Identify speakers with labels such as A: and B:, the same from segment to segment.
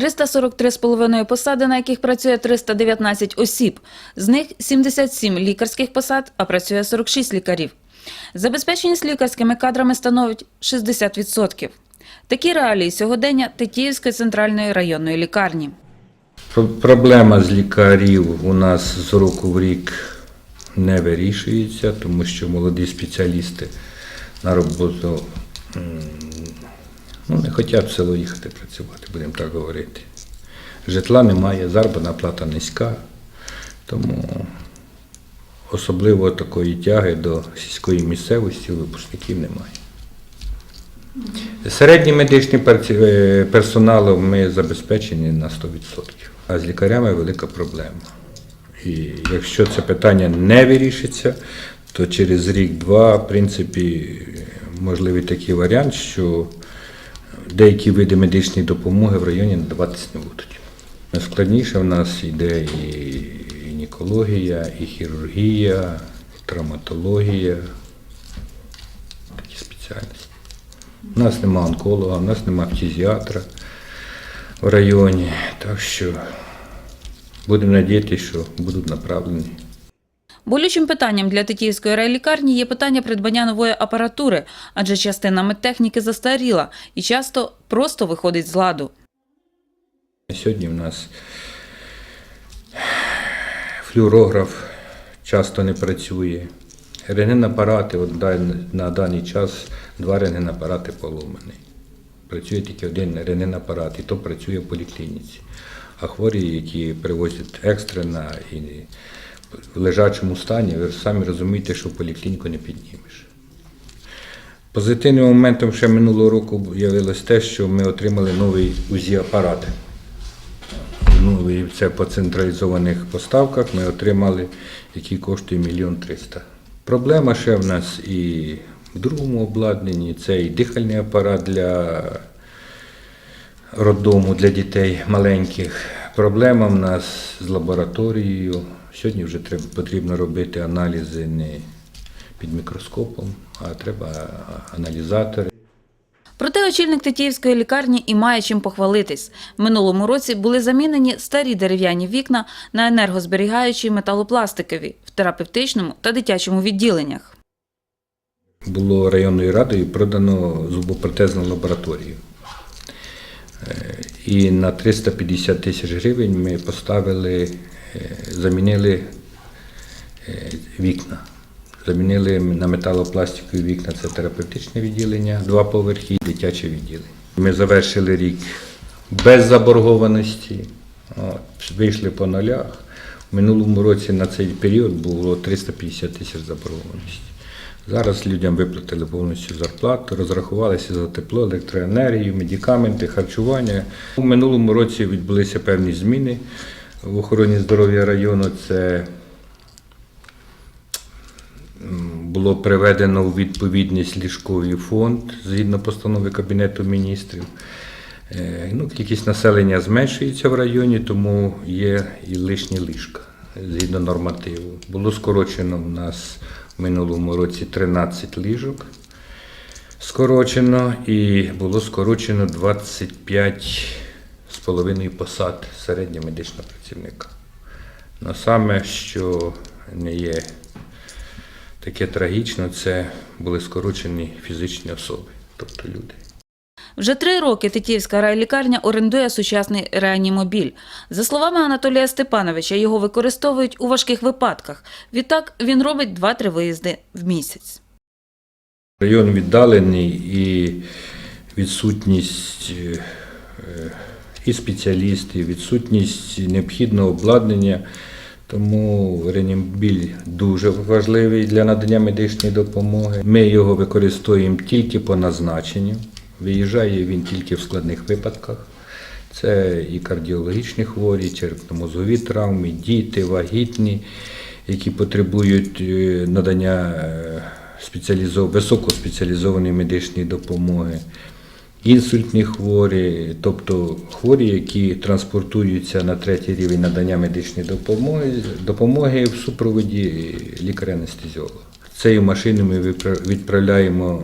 A: 343,5 посади, на яких працює 319 осіб. З них 77 лікарських посад, а працює 46 лікарів. Забезпеченість лікарськими кадрами становить 60%. Такі реалії сьогодення Тетіївської центральної районної лікарні.
B: Про- Проблема з лікарів у нас з року в рік не вирішується, тому що молоді спеціалісти на роботу ну, не хочуть в село їхати працювати, будемо так говорити. Житла немає, заробітна плата низька, тому особливо такої тяги до сільської місцевості випускників немає. Середній медичний е, ми забезпечені на 100%. А з лікарями велика проблема. І якщо це питання не вирішиться, то через рік-два, в принципі, можливий такий варіант, що деякі види медичної допомоги в районі надаватись не будуть. Складніше в нас йде і гінекологія, і хірургія, і травматологія, такі спеціальності. У нас нема онколога, у нас нема фтизіатра в районі, так що будемо надіятися, що будуть направлені.
A: Болючим питанням для Тетіївської райлікарні є питання придбання нової апаратури, адже частина медтехніки застаріла і часто просто виходить з ладу.
B: Сьогодні в нас флюорограф часто не працює. Рентгенапарати, на даний час два рентгенапарати поломані. Працює тільки один рентгенапарат, і то працює в поліклініці. А хворі, які привозять екстрено і лежачому стані, ви самі розумієте, що поліклініку не піднімеш. Позитивним моментом ще минулого року з'явилось те, що ми отримали новий УЗІ-апарат. Ну, і це по централізованих поставках ми отримали, який коштує мільйон триста. Проблема ще в нас і в другому обладнанні, це і дихальний апарат для роддому для дітей маленьких. Проблема в нас з лабораторією. Сьогодні вже треба, потрібно робити аналізи не під мікроскопом, а треба аналізатори.
A: Проте очільник Тетіївської лікарні і має чим похвалитись. Минулому році були замінені старі дерев'яні вікна на енергозберігаючі металопластикові в терапевтичному та дитячому відділеннях.
B: було районною радою продано зубопротезну лабораторію. Е, І на 350 тисяч гривень ми поставили, замінили е, вікна. Замінили на металопластикові вікна це терапевтичне відділення, два поверхи і дитяче відділення. Ми завершили рік без заборгованості, вийшли по нулях. В минулому році на цей період було 350 тисяч заборгованості. Зараз людям виплатили повністю зарплату, розрахувалися за тепло, електроенергію, медикаменти, харчування. У минулому році відбулися певні зміни в охороні здоров'я району. Це було приведено у відповідність ліжковий фонд згідно постанови Кабінету міністрів. Е, Ну, кількість населення зменшується в районі, тому є і лишні ліжка згідно нормативу. Було скорочено в нас в минулому році 13 ліжок. Скорочено і було скорочено 25 з половиною посад середнього медичного працівника. Но саме, що не є таке трагічно, це були скорочені фізичні особи, тобто люди.
A: Вже три роки Тетіївська райлікарня орендує сучасний реанімобіль. За словами Анатолія Степановича, його використовують у важких випадках. Відтак він робить 2-3 виїзди в місяць.
B: Район віддалений і відсутність е, е, і спеціалістів, відсутність необхідного обладнання. Тому реанімобіль дуже важливий для надання медичної допомоги. Ми його використовуємо тільки по назначенню. Виїжджає він тільки в складних випадках. Це і кардіологічні хворі, черепно-мозгові травми, діти, вагітні, які потребують е, надання е, спеціалізов... високоспеціалізованої медичної допомоги, інсультні хворі, тобто хворі, які транспортуються на третій рівень надання медичної допомоги, допомоги в супроводі лікаря-анестезіолога. Цією машиною ми відправляємо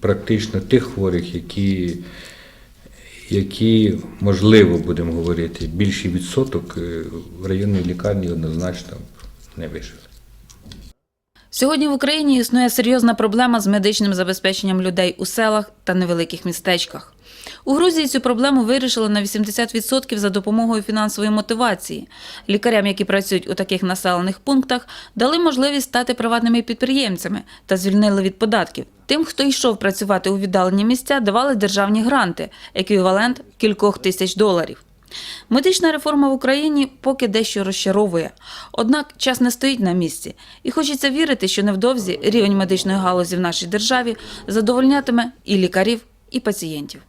B: практично тих хворих, які які, можливо, будемо говорити, більший відсоток е, в районній лікарні однозначно не вижили.
A: Сьогодні в Україні існує серйозна проблема з медичним забезпеченням людей у селах та невеликих містечках. У Грузії цю проблему вирішили на 80% за допомогою фінансової мотивації. Лікарям, які працюють у таких населених пунктах, дали можливість стати приватними підприємцями та звільнили від податків. Тим, хто йшов працювати у віддалені місця, давали державні гранти, еквівалент кількох тисяч доларів. Медична реформа в Україні поки дещо розчаровує. Однак час не стоїть на місці, і хочеться вірити, що невдовзі рівень медичної галузі в нашій державі задовольнятиме і лікарів, і пацієнтів.